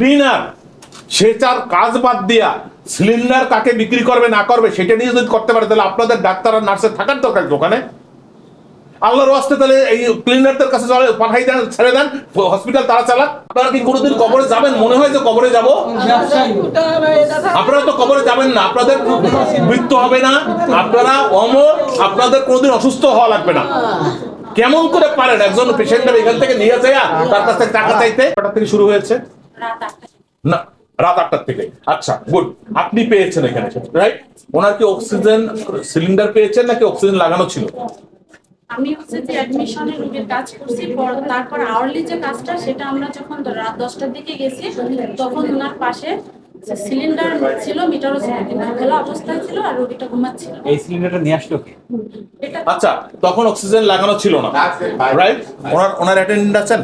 Cleaner, সে তার কাজ বাদ দিয়া সিলিন্ডার কাকে বিক্রি করবে, না করবে, সেটা নিয়ে যদি করতে পারে, তাহলে আপনাদের ডাক্তার আর নার্সের থাকার দরকার ওখানে? আল্লাহর ওয়াস্তে তাহলে এই ক্লিনারদের কাছে চলে, পাঠাই দেন, ছেড়ে দেন হসপিটাল তারা চালাক। আপনারা কি কোনোদিন কবরে যাবেন? মনে হয় যে কবরে যাব? আপনারা তো কবরে যাবেন না, আপনাদের মৃত্যু হবে না, আপনারা অমর, আপনাদের কোনোদিন অসুস্থ হওয়া লাগবে না। কেমন করে পারেন? একজন পেশেন্টের এখান থেকে নিয়ে যায়, তার কাছ থেকে টাকা চাইতে। থেকে শুরু হয়েছে? না রাত আটটার থেকে। আচ্ছা গুড। আপনি পেয়েছেন এখানে রাইট ওনার কি অক্সিজেন সিলিন্ডার পেয়েছেন নাকি অক্সিজেন লাগানো ছিল? আমি হচ্ছে যে অ্যাডমিশনের রুগীর কাজ করছি তারপর আওয়ারলি যে কাজটা সেটা আমরা যখন রাত দশটার দিকে গেছি তখন ওনার পাশে সিলিন্ডার ছিল মিটারও ছিল কিন্তু খোলা অবস্থায় ছিল আর রুগীটা ঘুমাচ্ছিল। এই সিলিন্ডারটা নিয়ে আসলো কি? এটা আচ্ছা তখন অক্সিজেন লাগানো ছিল না। রাইট ওনার ওনার অ্যাটেন্ডেন্ট আছেন?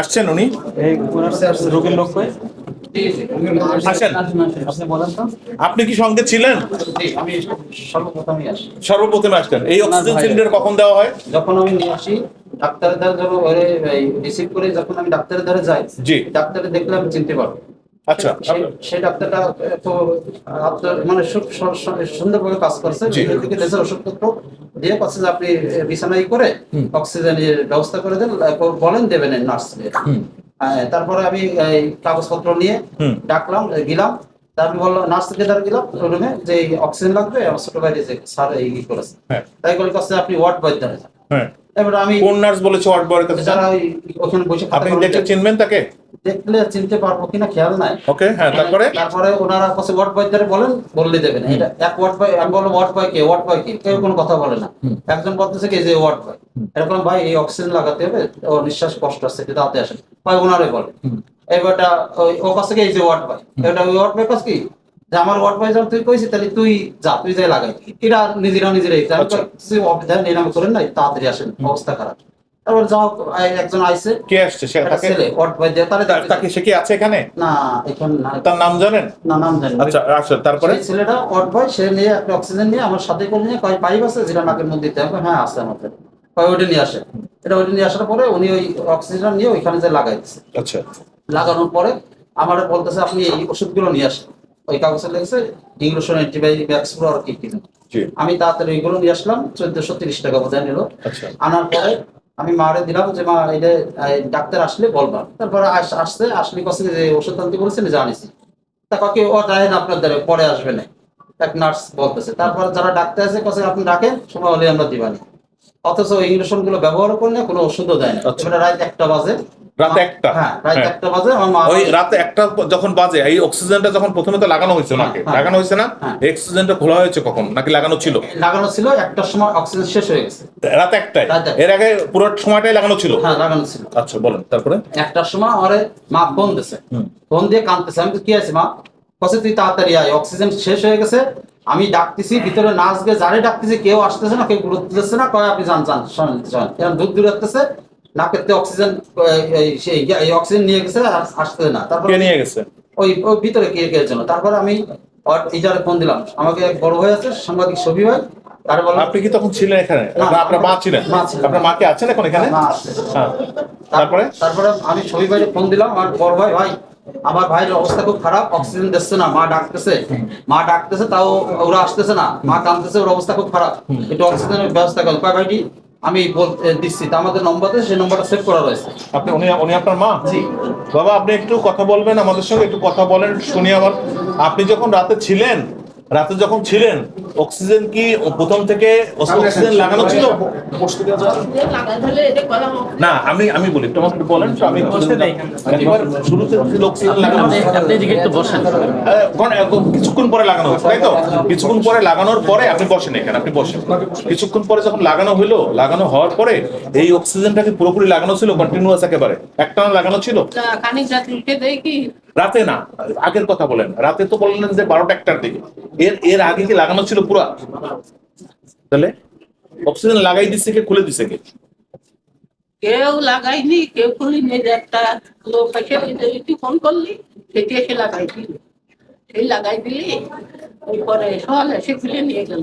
আসছেন উনি? এই ওনার রোগীর লোক কই? আসেন। আপনি বলেন তো। আপনি কি সঙ্গে ছিলেন? আমি সর্বপ্রথমই আসি। সর্বপ্রথমে আসলেন এই অক্সিজেন সিলিন্ডার কখন দেওয়া হয়? যখন আমি নিয়ে আসি ডাক্তারের দ্বারা যখন রিসিভ করে যখন আমি ডাক্তারের দ্বারা যাই জি। ডাক্তারে দেখলে আমি চিনতে পারব। আচ্ছা। সেই- ডাক্তারটা তো মানে সুন্দরভাবে কাজ করছে। থেকে ওষুধপত্র দিয়ে পাচ্ছে যে আপনি বিছানায় করে অক্সিজেনের ব্যবস্থা করে দেন বলেন দেবেন নার্স তারপরে আমি কাগজপত্র নিয়ে ডাকলাম গেলাম। তারপর বলল নার্স থেকে গেলাম রুমে যে অক্সিজেন লাগবে আমার ছোট ভাই যে স্যার এই করেছে। হ্যাঁ। তাই বলে কাছে আপনি ওয়ার্ড বয় হ্যাঁ। এবার আমি কোন নার্স বলেছে ওয়ার্ড বয়ের কাছে? যারা ওখানে বসে আপনি দেখে চিনবেন তাকে? দেখলে চিনতে পারব কিনা খেয়াল নাই। ওকে হ্যাঁ তারপরে? তারপরে ওনারা কাছে ওয়ার্ড বয় দ্বারা বলেন বললে দেবেন। এটা এক ওয়ার্ড বয় আমি বললাম ওয়ার্ড বয় কে ওয়ার্ড বয় কে কেউ কোনো কথা বলে না। একজন বলতেছে কি যে ওয়ার্ড বয় এরকম ভাই এই অক্সিজেন লাগাতে হবে ও নিঃশ্বাস কষ্ট আসছে একটু তাড়াতাড়ি আসেন। ভাই ওনারে বলে। এবারটা ওই ও কাছে কি এই যে ওয়ার্ড বয় এটা ওই ওয়ার্ড বয় কাছে কি যে আমার ওয়ার্ড বয় যখন তুই কইছিস তাহলে তুই যা তুই যাই লাগাই। এরা নিজেরা নিজেরাই আমি। কইছি, অবিধান নিরাম করেন নাই তাড়াতাড়ি আসেন অবস্থা খারাপ। তারপর যাও একজন আইছে। কে আসছে? সে তাকে তাকে সে কি আছে এখানে? না এখন না। তার নাম জানেন? না নাম জানি আচ্ছা আচ্ছা তারপরে? ছেলেটা বয় সে নিয়ে একটা অক্সিজেন নিয়ে আমার সাথে করে নিয়ে কয় পাইপ আছে যেটা নাকের মধ্যে দিতে হবে হ্যাঁ আছে আমাদের। কয় ওইটা নিয়ে আসে। এটা ওইটা নিয়ে আসার পরে উনি ওই অক্সিজেন নিয়ে ওইখানে যে লাগাই দিচ্ছে আচ্ছা। লাগানোর পরে আমার বলতেছে আপনি এই ওষুধগুলো নিয়ে আসেন। ওই কাগজে লেগেছে অ্যান্টিবায়োটিক আর কি আমি তাড়াতাড়ি ওইগুলো নিয়ে আসলাম চোদ্দশো তিরিশ টাকা বোধহয় নিল। আচ্ছা। আনার পরে আমি মারে দিলাম যে মা এটা ডাক্তার আসলে বলবা। তারপর আস- আসছে আসলে কাছে যে ওষুধ আনতে বলেছেন জানিছি তা কাকে ও যায় না আপনার দ্বারা পরে আসবে না। এক নার্স বলতেছে। তারপর যারা ডাক্তার আছে কাছে আপনি ডাকেন সময় হলে আমরা দিবানি। অথচ ইঞ্জেকশনগুলো ব্যবহার করলে কোনো ওষুধও দেয় না। আচ্ছা। রাত একটা বাজে। রাত একটা? হ্যাঁ হ্যাঁ। ওই রাতে একটা যখন বাজে এই অক্সিজেনটা যখন প্রথমে তো লাগানো হয়েছে ওনাকে হ্যাঁ। লাগানো হয়েছে না। অক্সিজেনটা খোলা হয়েছে কখন? নাকি লাগানো ছিল? লাগানো ছিল একটার সময় অক্সিজেন শেষ হয়ে গেছে। রাত একটায়? এর আগে পুরো সময়টাই লাগানো ছিল? হ্যাঁ লাগানো ছিল। আচ্ছা বলেন তারপরে? একটার সময় আমারে মা ফোন দিছে। ফোন দিয়ে কাঁদতেছে আমি কি আছে মা? কসে তুই তাড়াতাড়ি আয় অক্সিজেন শেষ হয়ে গেছে আমি ডাকতেছি ভিতরে নাচ গে যারে ডাকতেছি কেউ আসতেছে না কেউ গুরুত্ব দিচ্ছে না কয় আপনি যান যান শোনেন দূর দূর আসতেছে নাকের অক্সিজেন সেই অক্সিজেন নিয়ে গেছে আর আসতেছে না। তারপর নিয়ে গেছে? ওই ওই ভিতরে কে জন্য তারপরে আমি ইজারে ফোন দিলাম। আমাকে এক বড় ভাই আছে সাংবাদিক ছবি ভাই তারে বললাম আপনি কি তখন ছিলেন এখানে? আপনার মা ছিলেন? আপনার মা কি আছেন এখন এখানে। হ্যাঁ। তারপরে? তারপরে আমি ছবি ভাইরে ফোন দিলাম আমার বড় ভাই ভাই আমার ভাইয়ের অবস্থা খুব খারাপ অক্সিজেন দিচ্ছে না মা ডাকতেছে। মা ডাকতেছে তাও ওরা আসতেছে না মা কাঁদতেছে ওর অবস্থা খুব খারাপ। একটু অক্সিজেনের ব্যবস্থা কয় ভাইটি? আমি বলতে দিচ্ছি। তা আমাদের নম্বরে সেই নম্বরটা সেভ করা রয়েছে। আপনি উনি উনি আপনার মা? জি। বাবা আপনি একটু কথা বলবেন আমাদের সঙ্গে একটু কথা বলেন শুনি আমার আপনি যখন রাতে ছিলেন রাতে যখন ছিলেন অক্সিজেন কি প্রথম থেকে অক্সিজেন লাগানো ছিল? না আমি আমি বলি একটু বলেন তো আমি একবার শুরুতে ছিল অক্সিজেন লাগানো আপনি একটু বসেন। আহ, কিছুক্ষণ পরে লাগানো হয়েছে তাই তো? কিছুক্ষণ পরে লাগানোর পরে আপনি বসেন এখানে আপনি বসেন। কিছুক্ষণ পরে যখন লাগানো হলো লাগানো হওয়ার পরে এই অক্সিজেনটাকে পুরোপুরি লাগানো ছিল কন্টিনিউয়াস একেবারে। একটানা লাগানো ছিল? খানিক রাত উঠে দেয় কি রাতে না আগের কথা বলেন। রাতে তো বললেন যে বারোটা একটার দিকে। এর এর আগে কি লাগানো ছিল পুরো? তাহলে অক্সিজেন লাগাই দিচ্ছে কে খুলে দিচ্ছে কে? কেউ লাগাইনি কেউ খুলিনি একটা লোক এসে একটু ফোন করলি সেটি এসে লাগাই দিল। সেই লাগাই দিলি ওই পরে সকালে এসে খুলে নিয়ে গেল।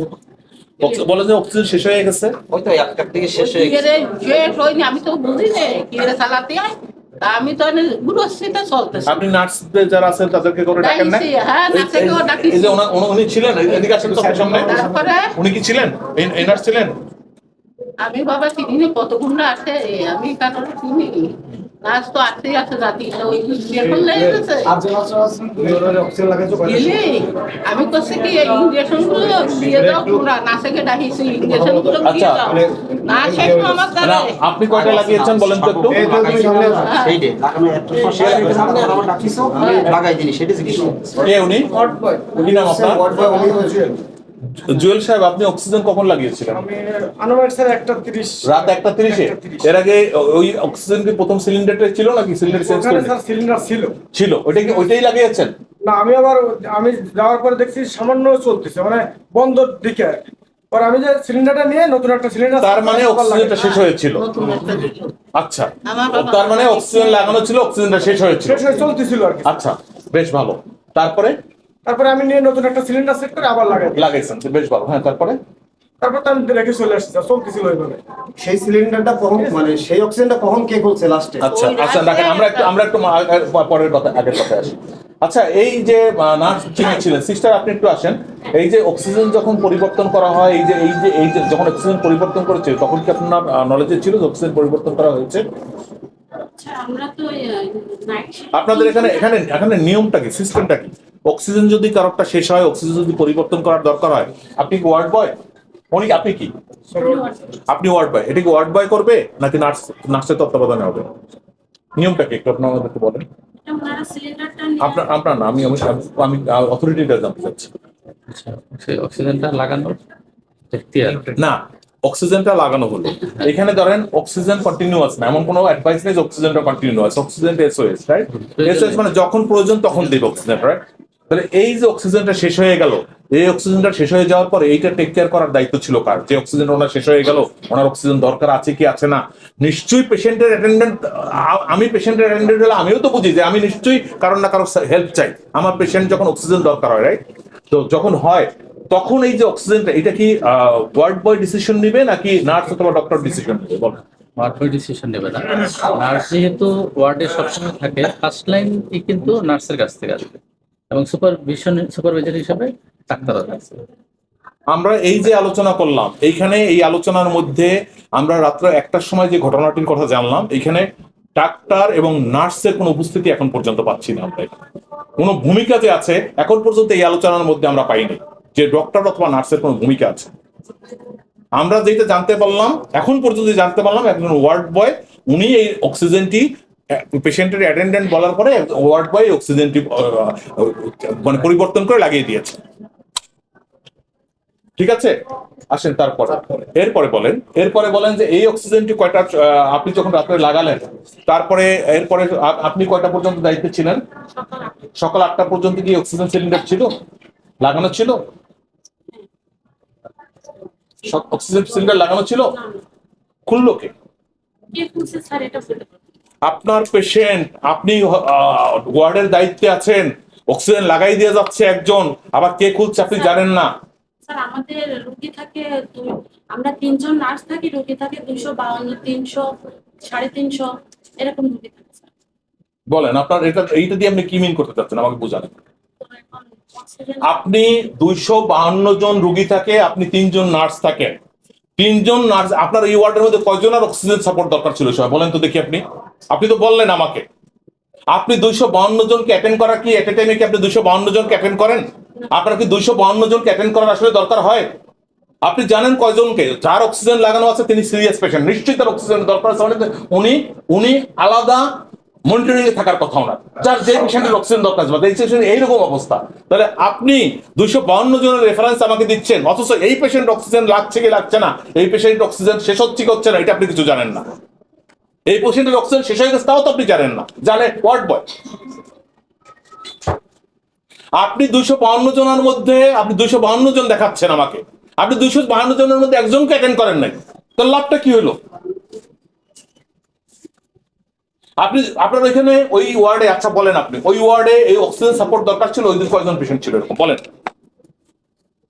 বলে যে অক্সিজেন শেষ হয়ে গেছে? ওই তো একটার দিকে শেষ হয়ে গেছে। শেষ হয়নি আমি তো বুঝি নে কি রে চালাতে তা আমি তো গুরুস্থিতে চলতেছি। আপনি নার্স যারা আছেন তাদেরকে করে ডাকেন না হ্যাঁ, নার্সকে ডাকিছি। এই যে উনি- উনি ছিলেন এদিকে আসেন তো আপনার সামনে। তারপরে? উনি কি ছিলেন? এই এই নার্স ছিলেন? আমি বাবা চিনি কতগুণ আছে আমি কারণ চিনি। নাচ তো আছে আছে জাতি। ওই ইঞ্জেকশন লেগেছে দিলি আমি করছি কি এই ইঞ্জেকশনগুলো দিয়ে দাও তোমরা নাচেকে ডাকিছি ইঞ্জেকশনগুলো দিয়ে আচ্ছা। দাও। না শেষ আমার দ্বারা আপনি কয়টা লাগিয়েছেন বলেন তো একটু? লাগাই দিনি সেটা জিজ্ঞেস কে উনি? কি নাম আপনার? জুয়েল সাহেব আপনি অক্সিজেন কখন লাগিয়েছিলেন? আমি আনুমানিক স্যার একটা তিরিশ। রাত একটা তিরিশে? একটা এর আগে ওই অক্সিজেন কি প্রথম সিলিন্ডারটা ছিল নাকি সিলিন্ডার চেঞ্জ করে স্যার সিলিন্ডার ছিল। ছিল। ওইটা কি ওইটাই লাগিয়েছেন? না আমি আবার আমি যাওয়ার পরে দেখছি সামান্য চলতেছে মানে বন্ধ দিকে আর পরে আমি যে সিলিন্ডারটা নিয়ে নতুন একটা সিলিন্ডার তার মানে অক্সিজেনটা শেষ হয়েছিল। নতুন একটা দিল আচ্ছা। তার মানে অক্সিজেন লাগানো ছিল অক্সিজেনটা শেষ হয়েছিল। শেষ হয়ে চলতেছিল আর কি আচ্ছা বেশ ভালো। তারপরে? তারপরে আমি নিয়ে নতুন একটা সিলিন্ডার সেট করে আবার লাগাই। লাগাইছেন বেশ ভালো। হ্যাঁ তারপরে? তারপর তো আমি রেখে চলে আসছি চলতেছিল ওইভাবে সেই সিলিন্ডারটা কখন মানে সেই অক্সিজেনটা কখন কে করছে লাস্টে আচ্ছা আচ্ছা দেখেন আমরা একটু আমরা একটু পরের কথা আগের কথা আসি। আচ্ছা এই যে নার্স যিনি ছিলেন সিস্টার আপনি একটু আসেন। এই যে অক্সিজেন যখন পরিবর্তন করা হয় এই যে এই যে এই যে যখন অক্সিজেন পরিবর্তন করেছে তখন কি আপনার নলেজে ছিল যে অক্সিজেন পরিবর্তন করা হয়েছে? আচ্ছা আমরা তো নাইট আপনাদের এখানে এখানে এখানে নিয়মটা কি সিস্টেমটা কি? অক্সিজেন যদি কারোরটা শেষ হয় অক্সিজেন যদি পরিবর্তন করার দরকার হয় আপনি কি ওয়ার্ড বয় উনি আপনি কি? আপনি ওয়ার্ড বয় এটা কি ওয়ার্ড বয় করবে নাকি নার্স নার্সের তত্ত্বাবধানে হবে? নিয়মটা কি? একটু আপনার আমাদেরকে বলেন। আপনার আপনার না আমি আমি আমি অথরিটিটা জানতে চাচ্ছি। আচ্ছা, সেই অক্সিজেনটা এখতিয়ার না অক্সিজেনটা লাগানো হলো। এখানে ধরেন অক্সিজেন কন্টিনিউয়াস না এমন কোনো অ্যাডভাইস নেই যে অক্সিজেনটা continuous oxygen SOS right SOS মানে যখন প্রয়োজন তখন দেবে অক্সিজেন রাইট তাহলে এই যে অক্সিজেনটা শেষ হয়ে গেল, এই অক্সিজেনটা শেষ হয়ে যাওয়ার পরে এইটা টেক কেয়ার করার দায়িত্ব ছিল কার? যে অক্সিজেন ওনার শেষ হয়ে গেল, ওনার অক্সিজেন দরকার আছে কি আছে না? নিশ্চয়ই পেশেন্টের অ্যাটেন্ডেন্ট আমি পেশেন্টের অ্যাটেন্ডেন্ট হলে আমিও তো বুঝি যে আমি নিশ্চয়ই কারণ না কারও হেল্প চাই। আমার পেশেন্ট যখন অক্সিজেন দরকার হয় রাইট তো যখন হয়, তখন এই যে অক্সিজেনটা এটা কি ওয়ার্ড বয় ডিসিশন নেবে নাকি নার্স অথবা ডক্টর ডিসিশন নেবে? বল। ওয়ার্ড বয় ডিসিশন নেবে না। নার্স যেহেতু ওয়ার্ডে সবসময় থাকে ফার্স্ট লাইন কিন্তু নার্সের কাছ থেকে আসবে। এবং সুপারভিশন সুপারভাইজার হিসাবে ডাক্তাররা থাকছে আমরা এই যে আলোচনা করলাম, এইখানে এই আলোচনার মধ্যে আমরা রাত্র একটার সময় যে ঘটনাটির কথা জানলাম এখানে ডাক্তার এবং নার্সের কোনো উপস্থিতি এখন পর্যন্ত পাচ্ছি না আমরা। কোনো ভূমিকা যে আছে, এখন পর্যন্ত এই আলোচনার মধ্যে আমরা পাইনি যে ডক্টর অথবা নার্সের কোনো ভূমিকা আছে আমরা যেটা জানতে পারলাম, এখন পর্যন্ত জানতে পারলাম, একজন ওয়ার্ড বয়, উনি এই অক্সিজেনটি পেশেন্টের অ্যাটেন্ডেন্ট বলার পরে ওয়ার্ড বয় অক্সিজেনটি মানে পরিবর্তন করে লাগিয়ে দিয়েছে। ঠিক আছে? আসেন তারপরে। এরপরে বলেন এরপরে বলেন যে এই অক্সিজেনটি কয়টা আপনি যখন রাত্রে লাগালেন, তারপরে, এরপরে আপনি কয়টা পর্যন্ত দায়িত্বে ছিলেন? সকাল আটটা পর্যন্ত কি অক্সিজেন সিলিন্ডার ছিল? লাগানো ছিল? অক্সিজেন সিলিন্ডার লাগানো ছিল। খুললো কে? আপনার পেশেন্ট আপনি ওয়ার্ডের দায়িত্বে আছেন অক্সিজেন লাগাই দিয়ে যাচ্ছে একজন আবার কে খুলছে আপনি জানেন না। স্যার আমাদের রুগী থাকে আমরা তিনজন নার্স থাকি রুগী থাকে দুইশো বাউন্ন তিনশো সাড়ে তিনশো এরকম রুগী থাকে বলেন আপনার এটা এইটা দিয়ে আপনি কি মিন করতে চাচ্ছেন আমাকে বোঝান। আপনি দুইশো বাহান্ন জন রুগী থাকে আপনি তিনজন নার্স থাকেন। তিনজন নার্স, আপনার এই ওয়ার্ডের মধ্যে কয়জনের অক্সিজেন সাপোর্ট দরকার ছিল সবাই? বলেন তো দেখি আপনি। আপনি তো বললেন আমাকে। আপনি দুইশো বাহান্ন জনকে অ্যাটেন্ড করা কি এট এ টাইমে কি আপনি দুইশো বাহান্ন জনকে অ্যাটেন্ড করেন? আপনার কি দুইশো বাহান্ন জনকে অ্যাটেন্ড করার আসলে দরকার হয়? আপনি জানেন কয়জনকে? যার অক্সিজেন লাগানো আছে তিনি সিরিয়াস পেশেন্ট নিশ্চয়ই তার অক্সিজেন দরকার আছে। মানে উনি উনি আলাদা মনিটরিং এ থাকার কথা ওনার যার যে পেশেন্টের অক্সিজেন দরকার বা এই patient এইরকম অবস্থা। তাহলে আপনি দুইশো বাউন্ন জনের রেফারেন্স আমাকে দিচ্ছেন, অথচ এই পেশেন্ট অক্সিজেন লাগছে কি লাগছে না? এই পেশেন্ট অক্সিজেন শেষ হচ্ছে কি হচ্ছে না, এটা আপনি কিছু জানেন না। এই পেশেন্টের অক্সিজেন শেষ হয়ে গেছে, তাও তো আপনি জানেন না। জানে ওয়ার্ড বয় আপনি দুইশো বাউন্ন জনের মধ্যে, আপনি দুইশো বাউন্ন জন দেখাচ্ছেন আমাকে। আপনি দুইশো বাহান্ন জনের মধ্যে একজনকে অ্যাটেন্ড করেন নাই। তার লাভটা কি হলো? আপনি আপনার ওইখানে ওই ওয়ার্ডে আচ্ছা বলেন আপনি ওই ওয়ার্ডে এই অক্সিজেন সাপোর্ট দরকার ছিল ওই দিন কয়জন পেশেন্ট ছিল এরকম? বলেন।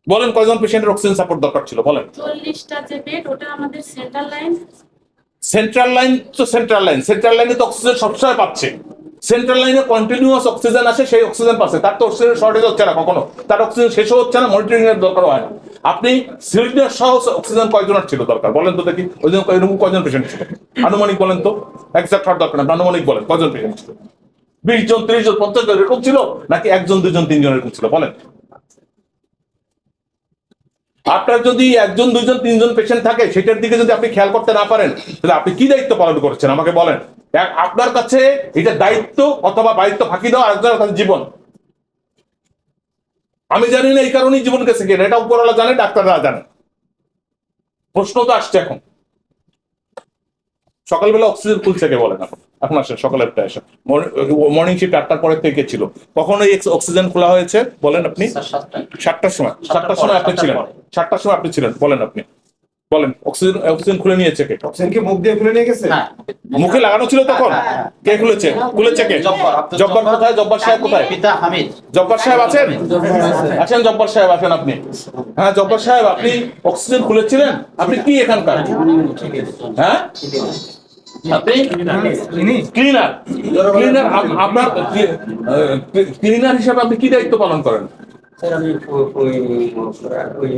বলেন কয়জন পেশেন্টের অক্সিজেন সাপোর্ট দরকার ছিল বলেন। চল্লিশটা যে বেড ওটা আমাদের সেন্ট্রাল লাইন সেন্ট্রাল লাইন তো সেন্ট্রাল লাইন সেন্ট্রাল লাইনে তো অক্সিজেন সবসময় পাচ্ছে। সেন্ট্রাল লাইনে কন্টিনিউয়াস অক্সিজেন আসে সেই অক্সিজেন পাচ্ছে। তার তো অক্সিজেন শর্টেজ হচ্ছে না কখনো। তার অক্সিজেন শেষও হচ্ছে না মনিটরিং এর দরকার হয় না। আপনি সিলিন্ডার সহ অক্সিজেন কয়জনের ছিল দরকার? বলেন তো দেখি ওই জন্য কয়জন পেশেন্ট ছিল? আনুমানিক বলেন তো এক্সাক্ট হওয়ার দরকার না আনুমানিক বলেন, কজন পেশেন্ট ছিল বিশ জন, ত্রিশ জন, পঞ্চাশ জন এরকম ছিল, নাকি একজন, দুজন, তিনজন এরকম ছিল? বলেন। আপনার যদি একজন দুইজন তিনজন পেশেন্ট থাকে, সেটার দিকে যদি আপনি খেয়াল করতে না পারেন, তাহলে আপনি কি দায়িত্ব পালন করছেন? আমাকে বলেন। আপনার কাছে এটা দায়িত্ব অথবা দায়িত্ব ফাঁকি দেওয়া আরেকজনের কাছে জীবন। আমি জানি না এই কারণেই জীবন গেছে কিনা এটা উপরওয়ালা জানে, ডাক্তাররা জানে। প্রশ্ন তো আসছে এখন। সকালবেলা অক্সিজেন খুলছে কে বলেন এখন। এখন আসেন সকালেরটা এসে মর্নিং শিফট আটটার পরে থেকে ছিল। কখন এই অক্সিজেন খোলা হয়েছে বলেন আপনি? সাতটার সময়। সাতটার সময় আপনি ছিলেন। সাতটার সময় আপনি ছিলেন বলেন আপনি। বলেন অক্সিজেন অক্সিজেন খুলে নিয়েছে কে? অক্সিজেন কি মুখ দিয়ে খুলে নিয়ে গেছে? হ্যাঁ। মুখে লাগানো ছিল তখন? হ্যাঁ, হ্যাঁ। কে খুলেছে? খুলেছে কে? জব্বার। কোথায়? জব্বার সাহেব কোথায়? পিতা হামিদ। জব্বার সাহেব আছেন? আছেন। জব্বার সাহেব আছেন আপনি। হ্যাঁ জব্বার সাহেব আপনি অক্সিজেন খুলেছিলেন? আপনি কি এখানকার? হ্যাঁ আপনি? ক্লিনার ক্লিনার আপনার ক্লিনার হিসাবে আপনি কি দায়িত্ব পালন করেন? স্যার আমি ও- ওই ওই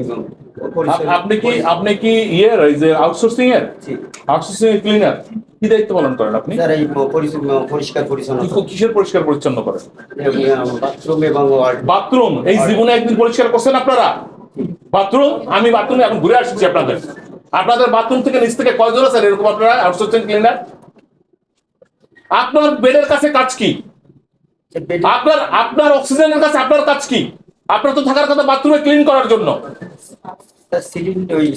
আপ- আপনি কি আপনি কি ইয়ের ওই যে আউটসোর্সিং এর? আউটসোর্সিং এর ক্লিনার কি দায়িত্ব পালন করেন আপনি? পরিষ্কার কি- কিসের পরিষ্কার পরিচ্ছন্ন করেন? বাথরুম এবং বাথরুম এই জীবনে একদিন পরিষ্কার করছেন আপনারা? বাথরুম আমি বাথরুমে এখন ঘুরে আসছি আপনাদের। আপনাদের বাথরুম থেকে নিচ থেকে কয়জন আছেন? এরকম আপনারা আউটসোর্সিং ক্লিনার আপনার বেডের কাছে কাজ কি? আপনার আপনার অক্সিজেনের কাছে আপনার কাজ কি? আপনার তো থাকার কথা বাথরুমে ক্লিন করার জন্য।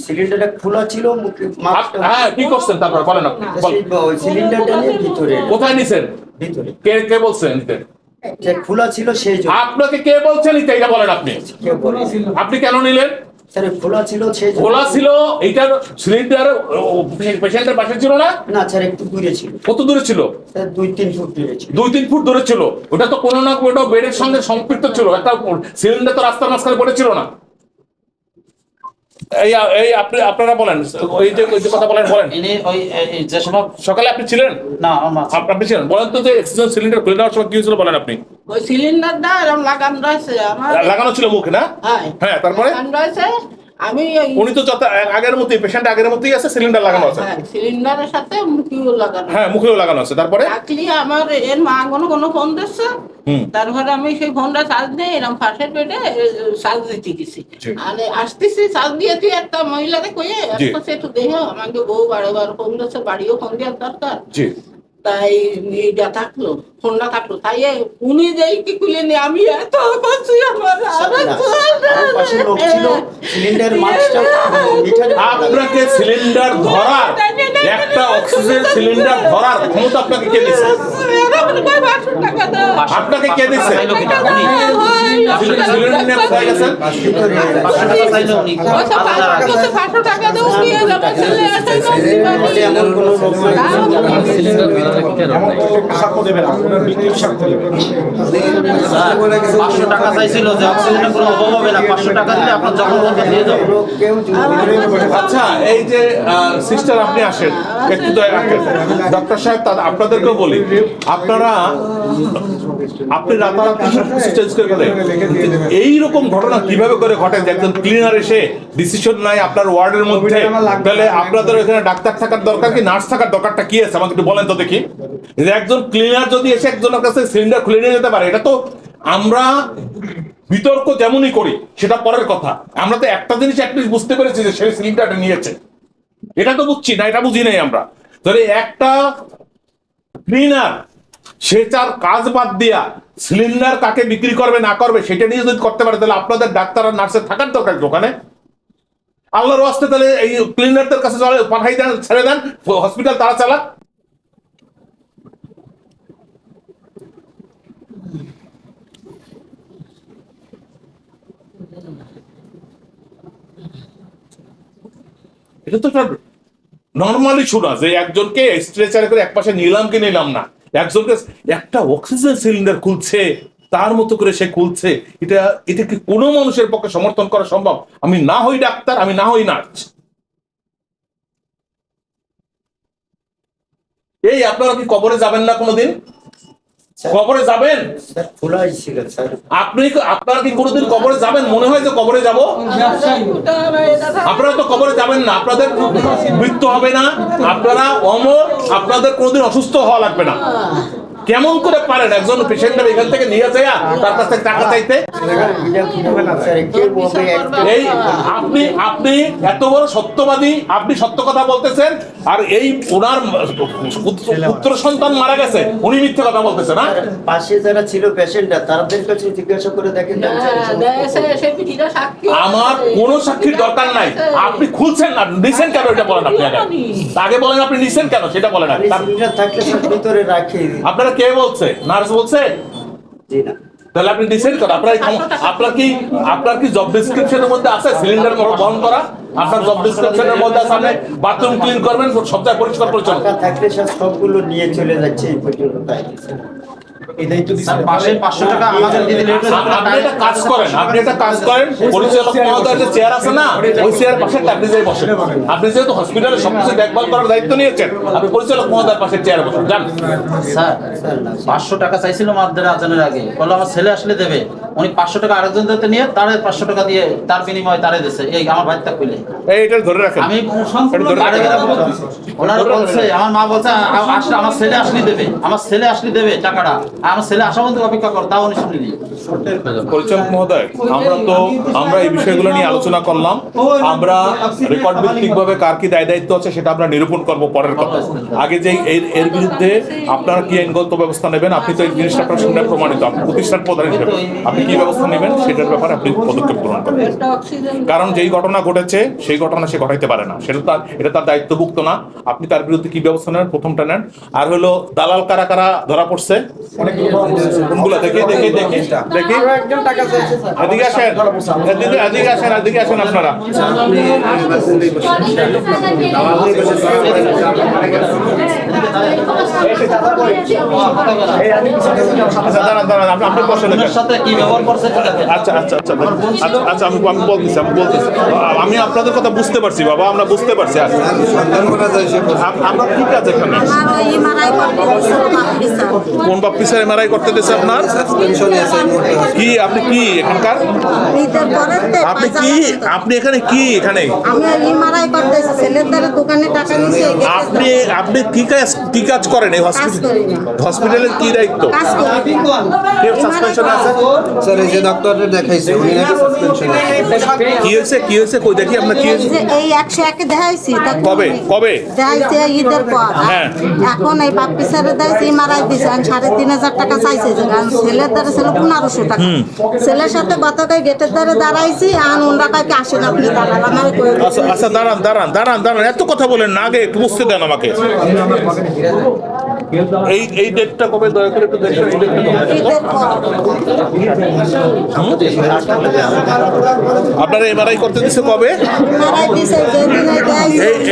সিলিন্ডারটা খোলা ছিল হ্যাঁ কি করছেন তারপর? বলেন আপনি ওই সিলিন্ডারটা নিয়ে ভিতরে। কোথায় নিছেন? ভিতরে। কে কে বলছেন? খোলা ছিল সেই আপনাকে কে বলছেন এটা বলেন আপনি। আপনি কেন নিলেন? খোলা ছিল খোলা ছিল এইটার সিলিন্ডার পেশেন্টের পাশে ছিল না? না স্যার একটু দূরে ছিল। কত দূরে ছিল? দুই তিন ফুট দূরে ছিল। দুই তিন ফুট দূরে ছিল। ওটা তো কোনো না কোনো বেডের সঙ্গে সম্পৃক্ত ছিল। একটা সিলিন্ডার তো রাস্তার মাঝখানে পড়েছিল না। এই এই আপনি আপনারা বলেন ওই যে ওই যে কথা বলেন বলেন। ইনি ওই যে সময় সকালে আপনি ছিলেন? না আপনি ছিলেন। বলেন তো যে অক্সিজেন সিলিন্ডার খুলে দেওয়ার সময় কি হয়েছিল বলেন আপনি। ওই সিলিন্ডার না এরকম লাগান রয়েছে আমার লাগানো ছিল মুখে না? হ্যাঁ। হ্যাঁ তারপরে? লাগানো রয়েছে। আমি উনি তো যত আগের মতোই পেশেন্ট আগের মতোই আছে সিলিন্ডার লাগানো আছে। হ্যাঁ সিলিন্ডারের সাথে মুখিও লাগানো। হ্যাঁ মুখেও লাগানো আছে। তারপরে? ডাকলি আমার এর মা কোনো কোনো ফোন দিচ্ছে। তারপরে আমি সেই ফোনটা চার্জ দিয়ে এরকম ফাঁসের পেটে চার্জ দিতে গেছি। আর আসতেছি চার্জ দিয়ে তুই একটা মহিলাকে জি। আসতেছে একটু দেখো আমাকে বউ বারে বার ফোন দিচ্ছে বাড়িও ফোন দেওয়ার দরকার। তাই এইটা থাকল ফোনটা থাকল তাই উনি যেই কি খুলে নি আমি এত করছি আমার সিলিন্ডার আপনাকে সিলিন্ডার ধরার একটা অক্সিজেন সিলিন্ডার ধরার ক্ষমতা আপনাকে কে দিচ্ছে আপনাকে কে? উনি সিলিন্ডার দেবে না ওনার মৃত্যুর সাক্ষ্য পাঁচশো টাকা চাইছিল যে অক্সিজেনের কোনো অভাব হবে না পাঁচশো টাকা দিলে আপনার যখন বলবেন যাব। আচ্ছা এই যে সিস্টার আপনি আসেন একটু দয়া রাখেন। ডক্টর সাহেব আপনাদেরকেও বলি আপনারা আপনি রাতারাতি সবকিছু চেঞ্জ করে ফেলেন। এইরকম ঘটনা কীভাবে করে ঘটে? যে একজন ক্লিনার এসে ডিসিশন নাই আপনার ওয়ার্ডের মধ্যে। তাহলে আপনাদের এখানে ডাক্তার থাকার দরকার কি নার্স থাকার দরকারটা কি আছে? আমাকে একটু বলেন তো দেখি। যে একজন ক্লিনার যদি এসে একজনের কাছে সিলিন্ডার খুলে নিয়ে যেতে পারে, এটা তো আমরা বিতর্ক যেমনই করি, সেটা পরের কথা। আমরা তো একটা জিনিস অ্যাটলিস্ট বুঝতে পেরেছি যে সেই সিলিন্ডারটা নিয়েছে। এটা তো বুঝছি না, এটা বুঝি নাই আমরা। তাহলে একটা ক্লিনার সে তার কাজ বাদ দিয়া সিলিন্ডার কাকে বিক্রি করবে, না করবে, সেটা নিয়ে যদি করতে পারে, তাহলে আপনাদের ডাক্তার আর নার্সের থাকার দরকার দোকানে আল্লাহর আসতে তাহলে এই ক্লিনারদের কাছে পাঠাই দেন, ছেড়ে দেন হসপিটাল তারা চালাক। এটা তো নর্মালি শোনা যে একজনকে স্ট্রেচার করে এক পাশে নিলাম কি নিলাম না, একজনকে একটা অক্সিজেন সিলিন্ডার খুলছে, তার মতো করে সে খুলছে, এটা এটা কি কোনো মানুষের পক্ষে সমর্থন করা সম্ভব? আমি না হই ডাক্তার, আমি না হই নার্স। এই আপনারা কি কবরে যাবেন না কোনোদিন? কবরে যাবেন? আপনি আপনার আপনারা কি কোনোদিন কবরে যাবেন? মনে হয় যে কবরে যাব। আপনারা তো কবরে যাবেন না। আপনাদের মৃত্যু হবে না। আপনারা অমর। আপনাদের কোনোদিন অসুস্থ হওয়া লাগবে না। কেমন করে পারেন? একজন পেশেন্টের এখান থেকে নিয়ে যায় তার কাছ থেকে টাকা চাইতে? এই আপনি আপনি এত বড় সত্যবাদী আপনি সত্য কথা বলতেছেন আর এই ওনার পুত্র- সন্তান মারা গেছে উনি মিথ্যে কথা বলতেছে না? পাশে যারা ছিল পেশেন্টরা তাদের কাছে জিজ্ঞাসা করে দেখেন আমার কোনো সাক্ষীর দরকার নাই। আপনি খুলছেন না নিছেন কেন এটা বলেন আপনি আগে? বলেন আপনি নিছেন কেন সেটা বলেন থাকলে ভিতরে রাখি আপনারা কে বলছে? নার্স বলছে? তাহলে আপনি ডিসাইড করেন। আপনার আপনার কি আপনার কি জব ডিসক্রিপশনের মধ্যে আছে? সিলিন্ডার বহন করা? আপনার জব ডিসক্রিপশনের মধ্যে আছে আপনি বাথরুম ক্লিন করবেন সবটা পরিষ্কার পরিচ্ছন্ন। থাকলে সবগুলো নিয়ে চলে যাচ্ছে এই পর্যন্ত তাই। পাঁচশো টাকা আমাদের এটা আপ- আপনি একটা কাজ করেন আপনি একটা কাজ করেন পরিচালক মহোদয়ের যে চেয়ার আছে না ওই চেয়ার পাশে আপনি যাই বসেন। আপনি যেহেতু হসপিটালে সবকিছু দেখভাল করার দায়িত্ব নিয়েছেন আপনি পরিচালক মহোদয়ের পাশে চেয়ারে বসুন যান। স্যার পাঁচশো টাকা চাইছিল মাদ্দের আজানের আগে। বলল আমার ছেলে আসলে দেবে। উনি পাঁচশো টাকা আরেকজন দিতে নিয়ে তারে পাঁচশো টাকা দিয়ে তার বিনিময়ে তারে দিছে এই আমার কইলে। এই এটা ধরে রাখেন। আমি ওনারা বলছে আমার মা বলছে আসলে আমার ছেলে আসলে দেবে। আমার ছেলে আসলে দেবে টাকাটা। আমার ছেলে আসা পর্যন্ত অপেক্ষা কর তাও উনি শুনিনি পরিচালক মহোদয় আমরা তো আমরা এই বিষয়গুলো নিয়ে আলোচনা করলাম। আমরা রেকর্ড ভিত্তিক ভাবে কার কি দায় দায়িত্ব আছে সেটা আমরা নিরূপণ করব পরের কথা। আগে যে এর এর বিরুদ্ধে আপনারা কি আইনগত ব্যবস্থা নেবেন আপনি তো এই জিনিসটা আপনার সামনে প্রমাণিত। আপনি প্রতিষ্ঠান প্রধান হিসেবে। আপনি কি ব্যবস্থা নেবেন সেটার ব্যাপারে আপনি পদক্ষেপ গ্রহণ করবেন কারণ যেই ঘটনা ঘটেছে, সেই ঘটনা সে ঘটাইতে পারে না। সেটা তার, এটা তার দায়িত্বভুক্ত না। আপনি তার বিরুদ্ধে কি ব্যবস্থা নেন? প্রথমটা নেন। আর হলো, দালাল কারা কারা ধরা পড়ছে? কোনগুলো দেখি দেখি দেখি দেখি। এদিকে আসেন এদিকে আসেন এদিকে আসেন আপনারা। আচ্ছা দাঁড়ান দাঁড়ান, আপনি আপনি বসে দেখেন। সাথে কি ব্যবহার। আচ্ছা আচ্ছা আচ্ছা আচ্ছা আচ্ছা আমি আমি বলতেছি আমি বলতেছি। আমি আপনাদের কথা বুঝতে পারছি বাবা আমরা বুঝতে পারছি। আচ্ছা। আমরা ঠিক আছে এখানে? কোন বাপ্পি স্যার এমআরআই করতে দিয়েছে আপনার? কি আপনি কি এখানকার? আপনি কি আপনি এখানে কি এখানে? আপনি আপনি কি কাজ কি কাজ করেন এই হসপিটাল হসপিটালের কি দায়িত্ব? সাসপেনশন আছে? স্যার এই যে ডক্টরে দেখাইছে উনি নাকি সাসপেনশন কি হয়েছে? কি হয়েছে? কই দেখি আপনার কি হয়েছে? এই একশো একে দেখাইছি কবে? কবে? দেখাইছে ঈদের পর। হ্যাঁ। এখন এই বাপ্পি স্যারের দেখাইছে এমআরআই দিছে। আমি সাড়ে তিন হাজার টাকা চাইছে যে কারণ ছেলের দ্বারা ছিল পনেরোশো টাকা। ছেলের সাথে গতকাল গেটের দ্বারা দাঁড়াইছি আর ওনরা কাকে আসেন আপনি দাঁড়ান আমার কই আচ্ছা আচ্ছা দাঁড়ান দাঁড়ান দাঁড়ান দাঁড়ান এত কথা বলেন না আগে একটু বুঝতে দেন আমাকে। এই এই ডেটটা কবে? দয়া করে একটু দেখেন এই ডেটটা আপনারা এমআরআই করতে দিছে কবে?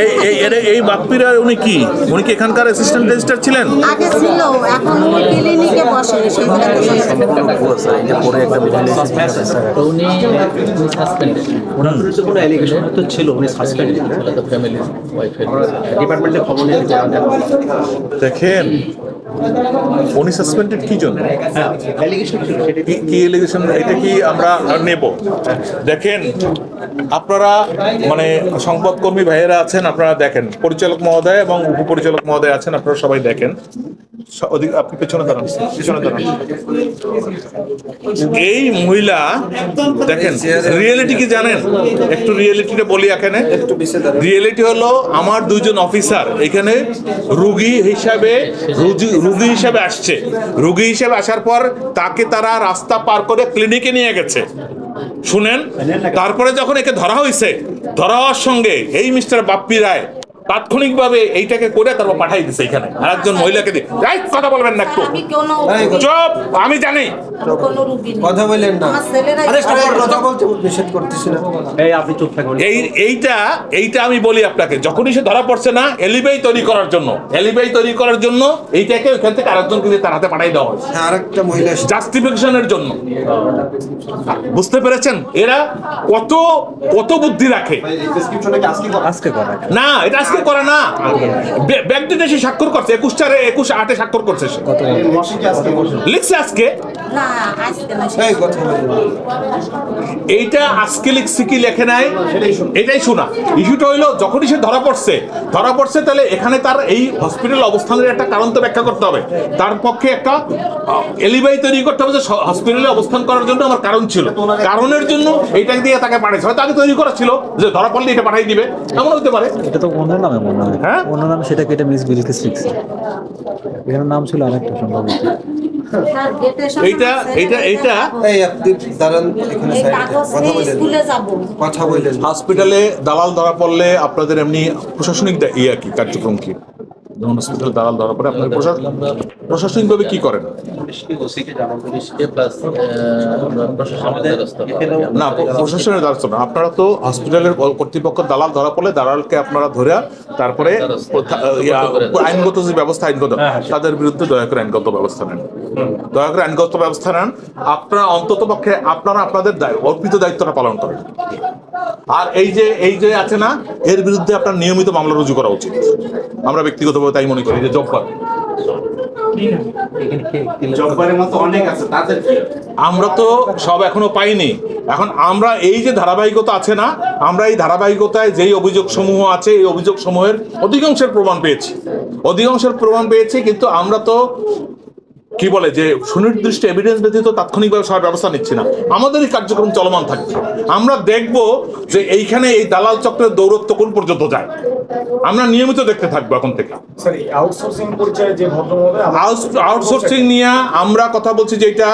এই এই এই এই বাপ্পিরা উনি কি? উনি কি এখানকার অ্যাসিস্ট্যান্ট রেজিস্টার ছিলেন? আগে ছিল এখন উনি ক্লিনিকে বসে সেই উনি সাসপেন্ডেড ওনার বিরুদ্ধে কোনো অ্যালিগেশন তো ছিল উনি সাসপেন্ড। তো ফ্যামিলি ওয়াইফের ডিপার্টমেন্টে খবর নিয়ে দেখেন আলামিন উনি সাসপেন্ডেড কি জন্য? কি এলিগেশন এটা কি আমরা নেব? দেখেন, আপনারা মানে সংবাদকর্মী ভাইয়েরা আছেন, আপনারা দেখেন। পরিচালক মহোদয় এবং উপপরিচালক মহোদয় আছেন, আপনারা সবাই দেখেন। আপনি পেছনে দাঁড়ান পেছনে দাঁড়ান। এই মহিলা, দেখেন রিয়েলিটি কি জানেন? একটু রিয়েলিটিটা বলি এখানে। রিয়েলিটি হলো আমার দুইজন অফিসার এখানে রুগী হিসাবে রুগী রুগী হিসেবে আসছে। রুগী হিসেবে আসার পর তাকে তারা রাস্তা পার করে ক্লিনিকে নিয়ে গেছে। শুনেন? তারপরে যখন একে ধরা হয়েছে ধরা হওয়ার সঙ্গে এই মিস্টার বাপ্পি রায় তাৎক্ষণিকভাবে এইটাকে করে তারপর পাঠাই দিছে এখানে। আর একজন মহিলাকে দিয়ে রাইট কথা বলবেন না একটু। আমি চুপ আমি জানি। কথা বললেন না। আরে কথা বলতে নিষেধ করতেছি না। এই আপনি চুপ থাকুন। এই এইটা এইটা আমি বলি আপনাকে যখনই সে ধরা পড়ছে না এলিবাই তৈরি করার জন্য। এলিবাই তৈরি করার জন্য এইটাকে ওইখান থেকে আরেকজনকে দিয়ে তার হাতে পাঠাই দেওয়া হয়েছে হ্যাঁ আরেকটা মহিলা জাস্টিফিকেশনের জন্য। বুঝতে পেরেছেন? এরা কত কত বুদ্ধি রাখে। না এটা আজকে স্বাক্ষর করে না। বে- ব্যাগটিতে সে স্বাক্ষর করছে একুশ চারে একুশ আটে স্বাক্ষর করছে সে। লিখছে আজকে? এইটা আজকে লিখছে কি লেখে নাই? এটাই শোনা। ইস্যুটা হইল যখনই সে ধরা পড়ছে ধরা পড়ছে তাহলে এখানে তার এই হসপিটাল অবস্থানের একটা কারণ তো ব্যাখ্যা করতে হবে। তার পক্ষে একটা এলিবাই তৈরি করতে হবে যে হসপিটালে অবস্থান করার জন্য আমার কারণ ছিল। কারণের জন্য এইটা দিয়ে তাকে পাঠিয়েছে হয়তো আগে তৈরি করা ছিল যে ধরা পড়লে এটা পাঠিয়ে দিবে। এমন হতে পারে। এটা তো অন্য নামে মনে হয়। হ্যাঁ? অন্য নাম সেটা কেটে মিস বিলকিস লিখছে এখানে নাম ছিল আরেকটা সম্ভবত। এইটা এইটা এই আপনি দাঁড়ান এখানে কথা হসপিটালে দালাল ধরা পড়লে আপনাদের এমনি প্রশাসনিক ইয়ে কি কার্যক্রম কি? হসপিটালে দালাল ধরা পড়ে আপনার প্রশাসনিকভাবে কি করেন। না প্রশাসনের দ্বারস্থ না। আপনারা তো হসপিটালের কর্তৃপক্ষ দালাল ধরা পড়লে দালালকে আপনারা ধরে তারপরে আইনগত যে ব্যবস্থা আইনগত তাদের বিরুদ্ধে দয়া করে আইনগত ব্যবস্থা নেন। দয়া করে আইনগত ব্যবস্থা নেন। আপনারা অন্তত পক্ষে আপনারা আপনাদের দায়- অর্পিত দায়িত্বটা পালন করেন। আর এই যে এই যে আছে না এর বিরুদ্ধে আপনার নিয়মিত মামলা রুজু করা উচিত। আমরা ব্যক্তিগতভাবে তাই মনে করি যে জব্বার? আমরা তো সব এখনও পাইনি। এখন আমরা এই যে ধারাবাহিকতা আছে না আমরা এই ধারাবাহিকতায় যেই অভিযোগ সমূহ আছে এই অভিযোগ সমূহের অধিকাংশের প্রমাণ পেয়েছি। অধিকাংশের প্রমাণ পেয়েছি কিন্তু আমরা তো কি বলে যে সুনির্দিষ্ট এভিডেন্স ব্যতীত তাৎক্ষণিকভাবে সব ব্যবস্থা নিচ্ছি না। আমাদের এই কার্যক্রম চলমান থাকবে আমরা দেখব যে এইখানে এই দালাল চক্রের দৌরত্ব কোন পর্যন্ত যায়। আমরা নিয়মিত দেখতে থাকব এখন থেকে। আউটসোর্সিং নিয়ে আমরা কথা বলছি যেটা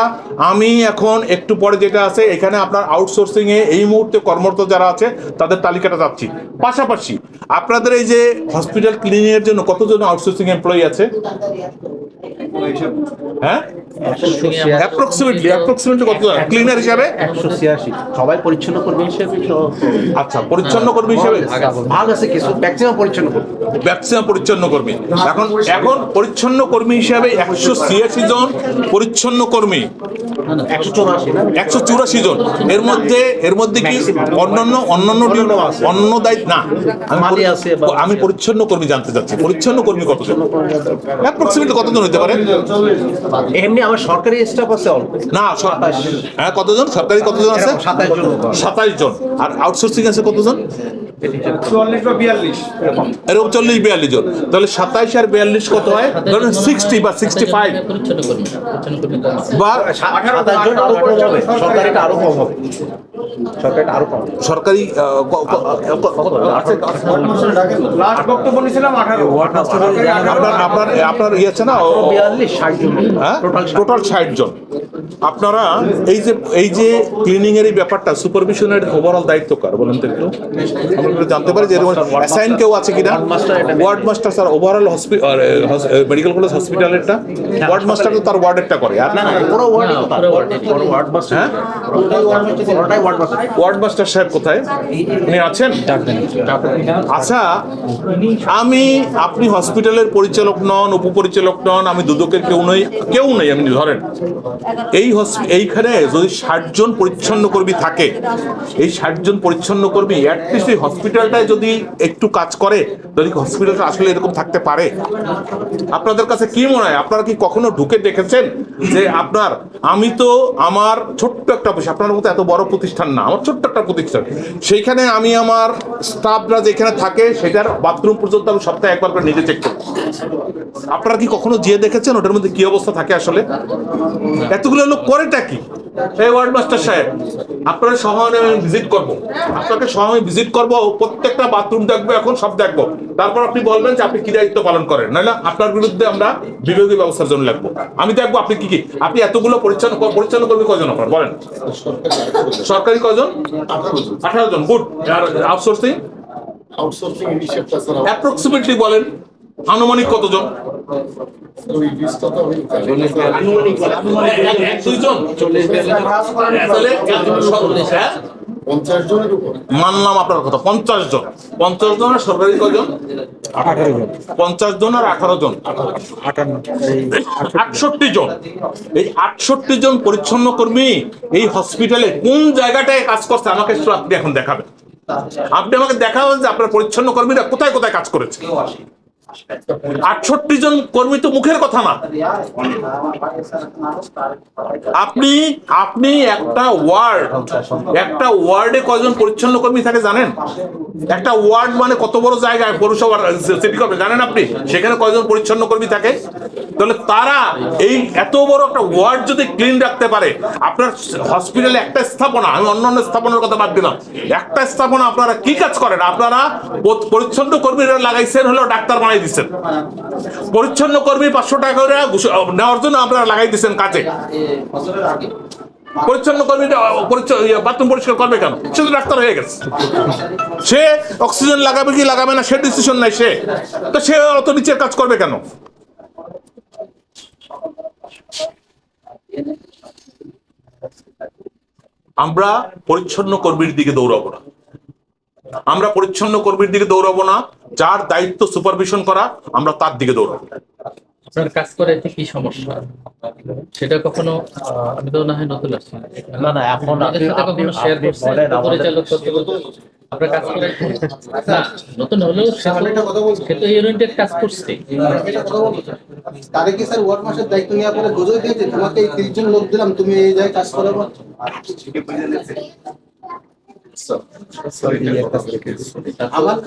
আমি এখন একটু পরে যেটা আছে এখানে আপনার আউটসোর্সিং এ এই মুহূর্তে কর্মরত যারা আছে তাদের তালিকাটা যাচ্ছি পাশাপাশি আপনাদের এই যে হসপিটাল ক্লিনিং এর জন্য কতজন আউটসোর্সিং এমপ্লয়ি আছে? হ্যাঁ? অ্যাপ্রক্সিমেটলি অ্যাপ্রক্সিমেটলি কতজন ক্লিনার হিসাবে? একশো ছিয়াশি। সবাই পরিচ্ছন্ন কর্মী হিসেবে আচ্ছা পরিচ্ছন্ন কর্মী হিসেবে? ভাগ আছে কিছু। ম্যাক্সিমাম পরিচ্ছন্ন কর্মী ম্যাক্সিমাম পরিচ্ছন্ন কর্মী। এখন এখন পরিচ্ছন্ন কর্মী হিসাবে একশো ছিয়াশি জন পরিচ্ছন্ন কর্মী। একশো চৌরাশি জন। এর মধ্যে এর মধ্যে কি? অন্যান্য অন্যান্য অন্য দায়িত্ব না আমি পরিচ্ছন্ন কর্মী জানতে চাচ্ছি। পরিচ্ছন্ন কর্মী কতজন? অ্যাপ্রক্সিমেটলি কতজন হতে পারে? এমনি আমার সরকারি স্টাফ আছে অল্প। না হ্যাঁ কতজন? সরকারি কতজন আছে? সাতাশ জন। সাতাইশ জন। আর আউটসোর্সিং আছে কতজন? এরকম। চল্লিশ বিয়াল্লিশ জন। তাহলে সাতাইশ আর বিয়াল্লিশ কত হয়? ধরুন সিক্সটি বা সিক্সটি ফাইভ। বা সাতাশ সরকারিটা আরও কম হবে। সরকারি আপনার আপনার আপনার ইয়ে আছে না? বিয়াল্লিশ ষাট জন হ্যাঁ? টোটাল টোটাল ষাট জন। আপনারা এই যে এই যে ক্লিনিং এর এই ব্যাপারটা সুপারভিশনের ওভারঅল দায়িত্ব কার? বলেন তো একটু। আমরা জানতে পারি যে এরকম অ্যাসাইন কেউ আছে কিনা? Ward master sir overall hospital medical college হসপিটালেরটা ward master তো তার ওয়ার্ডেরটা করে আর? না না পুরো ওয়ার্ড পুরো ওয়ার্ড মাস্টার হ্যাঁ? পুরোটাই ওয়ার্ড মাস্টার পুরোটাই ওয়ার্ড মাস্টার ওয়ার্ড মাস্টার সাহেব কোথায়? উনি আছেন? আচ্ছা আমি আপনি হসপিটালের পরিচালক নন উপপরিচালক নন আমি দুদকের কেউ নই কেউ নেই আপনি ধরেন। এই এইখানে যদি ষাট জন পরিচ্ছন্ন কর্মী থাকে, এই ষাট জন পরিচ্ছন্ন কর্মী অ্যাটলিস্ট এই হসপিটালটায় যদি একটু কাজ করে, যদি হসপিটালটা আসলে এরকম থাকতে পারে। আপনাদের কাছে কি মনে হয়? আপনারা কি কখনো ঢুকে দেখেছেন যে আপনার, আমি তো আমার ছোট্ট একটা আপনার মতো এত বড় প্রতিষ্ঠান না, আমার ছোট্ট একটা প্রতিষ্ঠান। সেইখানে আমি আমার স্টাফরা যেখানে থাকে, সেটার বাথরুম পর্যন্ত আমি সপ্তাহে একবার করে নিজে চেক করি আপনারা কি কখনো যেয়ে দেখেছেন? ওটার মধ্যে কি অবস্থা থাকে আসলে? এতগুলো লোক করেটা কি? এই ওয়ার্ড মাস্টার সাহেব আপনারা আমি ভিজিট করব। আপনাকে সহানে ভিজিট করব প্রত্যেকটা বাথরুম দেখব এখন সব দেখব। তারপর আপনি বলবেন যে আপনি কি দায়িত্ব পালন করেন? নইলে আপনার বিরুদ্ধে আমরা বিভাগীয় ব্যবস্থার জন্য লাগবো। আমি দেখব আপনি কি কি। আপনি এতগুলো পরিচ্ছন্ন পরিচ্ছন্ন কর্মী কজন আপনার? বলেন। সরকারি কজন? আঠারো জন। গুড আর আউটসোর্সিং আউটসোর্সিং অ্যাপ্রক্সিমেটলি বলেন। আনুমানিক কতজন? মানলাম আপনার কথা, পঞ্চাশ জন। পঞ্চাশ জন আর সরকারি কজন পঞ্চাশ জন আর আঠারো জন। আটষট্টি জন। এই আটষট্টি জন পরিচ্ছন্ন কর্মী এই হসপিটালে কোন জায়গাটায় কাজ করছে আমাকে আপনি এখন দেখাবেন। আপনি আমাকে দেখাবেন যে আপনার পরিচ্ছন্ন কর্মীরা কোথায় কোথায় কাজ করেছে। আটষট্টি জন কর্মী তো মুখের কথা না। আপনি আপনি একটা ওয়ার্ড, একটা ওয়ার্ডে কয়জন পরিচ্ছন্ন কর্মী থাকে জানেন? একটা ওয়ার্ড মানে কত বড় জায়গায় পৌরসভার, সিটি কর্পোরেশন, জানেন আপনি? সেখানে কয়জন পরিচ্ছন্ন কর্মী থাকে? তাহলে তারা এই এত বড় একটা ওয়ার্ড যদি ক্লিন রাখতে পারে, আপনার হসপিটালে একটা স্থাপনা, আমি অন্য অন্য স্থাপনার কথা বাদ দিলাম, একটা স্থাপনা আপনারা কি কাজ করেন? আপনারা পরিচ্ছন্ন কর্মীরা লাগাইছেন হলো ডাক্তার বানাই দিচ্ছেন পরিচ্ছন্ন কর্মী পাঁচশো টাকা করে নেওয়ার জন্য আপনারা লাগাই দিচ্ছেন কাজে। পরিচ্ছন্ন কর্মীটা বাথরুম পরিষ্কার করবে কেন? সে তো ডাক্তার হয়ে গেছে। সে অক্সিজেন লাগাবে কি লাগাবে না, সে ডিসিশন নাই সে। তো সে অত নিচের কাজ করবে কেন? আমরা পরিচ্ছন্ন কর্মীর দিকে দৌড়াবো না। আমরা পরিচ্ছন্ন কর্মীর দিকে দৌড়াবো না যার দায়িত্ব সুপারভিশন করা আমরা তার দিকে দৌড়াবো। আপনার কাজ করে কি সমস্যা? সেটা কখনো আমি তো না হয় নতুন আসছি। না না এখন কখনো শেয়ার করছেন? পরিচালক আপনার কাজ করে নতুন হলেও সে তো- সে ইউনিটের কাজ করছে। তারে কি স্যার ওয়ার্ড মাসের দায়িত্ব নেওয়ার পরে বুঝে দিয়েছে তোমাকে এই তিরিশ লোক দিলাম তুমি এই জায়গায় কাজ করো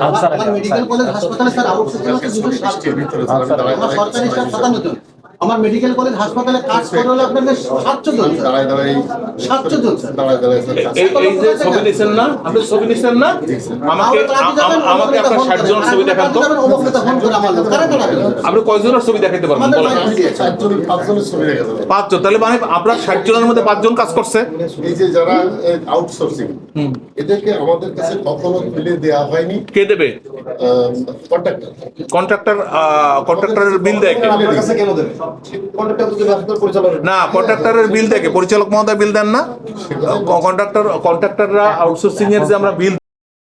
আমার মেডিকেল কলেজ হাসপাতালে স্যার আবশ্যক ভিতরে আমার মেডিকেল কলেজ হাসপাতালে কাজ করে হলে আপনাদের সাতশো জন দাঁড়ায় দাঁড়ায় সাতশো জন দাঁড়ায় দাঁড়ায় এই এই যে ছবি নিছেন না? আপনি ছবি নিছেন না? আমাকে আম- আম- আমাকে আপনার ষাট জন ছবি দেখান তো। আপনি কয়জনের ছবি দেখাতে পারবেন? বলেন। চারজন পাঁচজনের ছবি রেখে দেবে পাঁচজন তাহলে মানে আপনার ষাট জনের মধ্যে পাঁচজন কাজ করছে? এই যে যারা আউটসোর্সিং এদেরকে আমাদের কাছে কখনো বিলে দেওয়া হয়নি। কে দেবে? কন্ট্রাক্টর কন্ট্রাক্টর কন্ট্রাক্টরের বিল দেয় কে? কেন দেবে? না কন্ট্রাক্টরের বিল থেকে পরিচালক মহোদয় বিল দেন না। কন্ট্রাক্টর কন্ট্রাক্টররা আউটসোর্সিং এর যে আমরা বিল